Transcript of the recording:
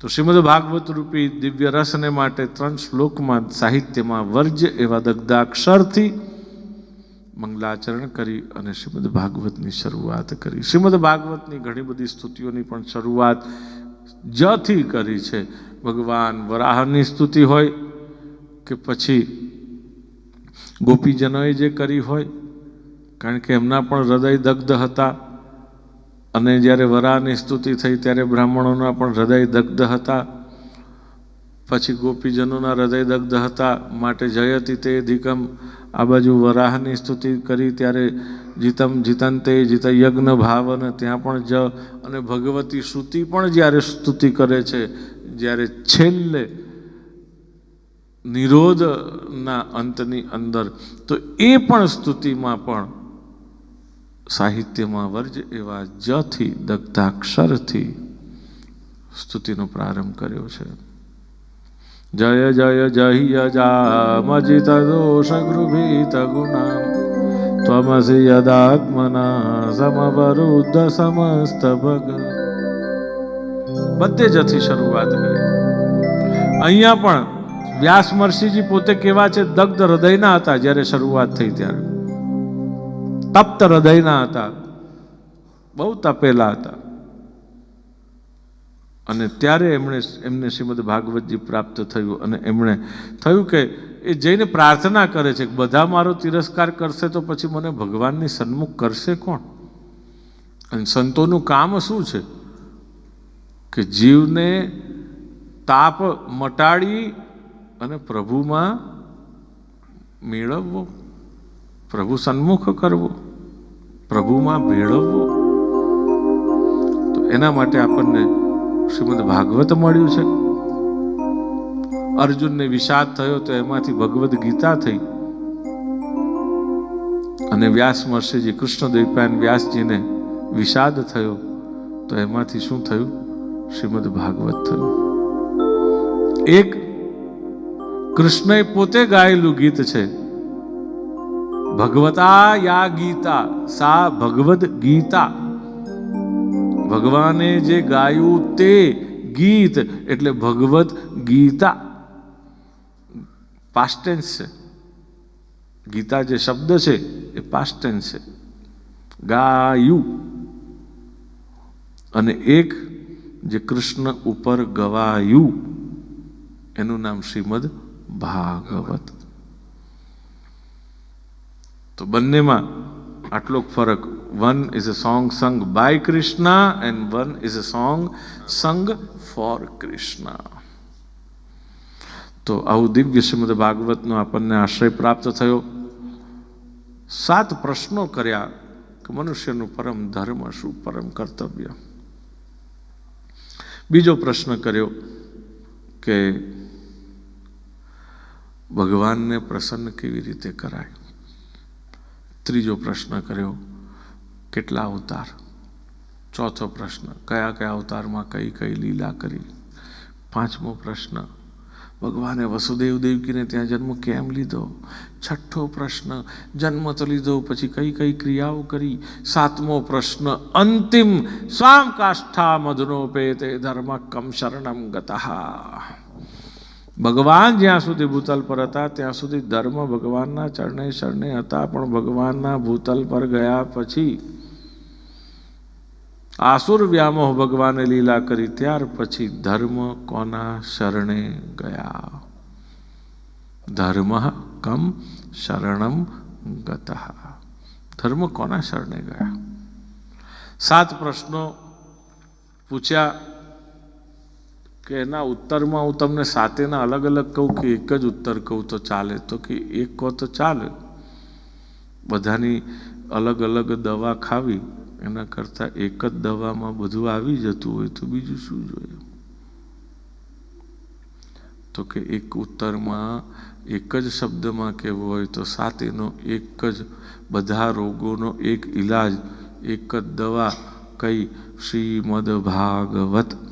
તો શ્રીમદ ભાગવત રૂપી દિવ્ય રસને માટે ત્રણ શ્લોકમાં સાહિત્યમાં વર્જ એવા દગ્ધાક્ષરથી મંગલાચરણ કરી અને શ્રીમદ ભાગવતની શરૂઆત કરી. શ્રીમદ ભાગવતની ઘણી બધી સ્તુતિઓની પણ શરૂઆત જથી કરી છે. ભગવાન વરાહની સ્તુતિ હોય કે પછી ગોપીજનોએ જે કરી હોય, કારણ કે એમના પણ હૃદય દગ્ધ હતા. અને જ્યારે વરાહની સ્તુતિ થઈ ત્યારે બ્રાહ્મણોના પણ હૃદય દગ્ધ હતા. પછી ગોપીજનોના હૃદય દગ્ધ હતા. માટે જયતી તે અધિકમ. આ બાજુ વરાહની સ્તુતિ કરી ત્યારે જીતમ જીતંતે જીત યજ્ઞ ભાવન, ત્યાં પણ જ અને ભગવતી શ્રુતિ પણ જ્યારે સ્તુતિ કરે છે, જ્યારે છેલ્લે નિરોધના અંતની અંદર. તો એ પણ સ્તુતિમાં પણ સાહિત્યમાં વર્જ એવા જથી, દગ્ધાક્ષરથી સ્તુતિનો પ્રારંભ કર્યો છે. જય જય જય, જામજિત દોષ ગૃભીત ગુણા ત્વમસી યદાત્મના સમવરુદ્ધ સમસ્ત ભગ. બધે જથી શરૂઆત કરી. અહીંયા પણ વ્યાસ મર્ષિજી પોતે કેવા છે? દગ્ધ હૃદયના હતા જ્યારે શરૂઆત થઈ ત્યારે. તપ્ત હૃદયના હતા. બહુ તપેલા હતા. અને ત્યારે એમણે એમને શ્રીમદ ભાગવતજી પ્રાપ્ત થયું અને એમણે થયું કે એ જઈને પ્રાર્થના કરે છે કે બધા મારો તિરસ્કાર કરશે તો પછી મને ભગવાનની સન્મુખ કરશે કોણ? અને સંતોનું કામ શું છે? કે જીવને તાપ મટાડી અને પ્રભુમાં મેળવવો, પ્રભુ સન્મુખ કરવો. પ્રભુમાં ભેળવવો તો એના માટે આપણને શ્રીમદ ભાગવત મળ્યું છે. અર્જુનને વિષાદ થયો તો એમાંથી ભગવદ્ ગીતા થઈ. અને વ્યાસ મહર્ષિજી કૃષ્ણ દ્વૈપાયન વ્યાસજીને વિષાદ થયો તો એમાંથી શું થયું? શ્રીમદ ભાગવત થયું. એક કૃષ્ણએ પોતે ગાયેલું ગીત છે. ભગવતા યા ગીતા? સા ભગવદ ગીતા? ભગવાને જે ગાયું તે ગીત એટલે ભગવદ ગીતા. પાસ્ટેન્સ છે. ગીતા જે શબ્દ છે એ પાસ્ટેન્સ છે. ગાયું. અને એક જે કૃષ્ણ ઉપર ગવાયું, એનું નામ શ્રીમદ ભાગવત. તો બંનેમાં આટલો ફરક. One is a song sung by Krishna and one is a song sung for Krishna તો આવું દિવ્ય શ્રીમદ ભાગવતનો આપણને આશ્રય પ્રાપ્ત થયો. સાત પ્રશ્નો કર્યા કે મનુષ્યનું પરમ ધર્મ શું? પરમ કર્તવ્ય. બીજો પ્રશ્ન કર્યો કે ભગવાનને પ્રસન્ન કેવી રીતે કરાય? ત્રીજો પ્રશ્ન કર્યો, કેટલા અવતાર? ચોથો પ્રશ્ન, કયા કયા અવતારમાં કઈ કઈ લીલા કરી? પાંચમો પ્રશ્ન, ભગવાને વસુદેવ દેવકીને ત્યાં જન્મ કેમ લીધો? છઠ્ઠો પ્રશ્ન, જન્મ તો લીધો, પછી કઈ કઈ ક્રિયાઓ કરી? સાતમો પ્રશ્ન, અંતિમ સ્વામ કાષ્ઠા મધુનોપેતે ધર્મ કમ શરણમ ગતઃ. ભગવાન જ્યાં સુધી ભૂતલ પર હતા, ત્યાં સુધી ધર્મ ભગવાનના ચરણે શરણે હતા, પણ ભગવાનના ભૂતલ પર ગયા પછી આસુર વ્યામોહ ભગવાને લીલા કરી, ત્યાર પછી ધર્મ કોના શરણે ગયા? ધર્મ કમ શરણમ ગત. ધર્મ કોના શરણે ગયા? સાત પ્રશ્નો પૂછ્યા. કે એના ઉત્તરમાં હું તમને સાતેના અલગ અલગ કહું કે એક જ ઉત્તર કહું તો ચાલે. તો કે એક કહો તો ચાલે. બધાની અલગ અલગ દવા ખાવી, એના કરતાં એક જ દવામાં બધું આવી જતું હોય તો બીજું શું જોઈએ? તો કે એક ઉત્તરમાં એક જ શબ્દમાં કહેવું હોય તો સાતેનો એક જ, બધા રોગોનો એક ઈલાજ, એક જ દવા, કઈ શ્રીમદ ભાગવત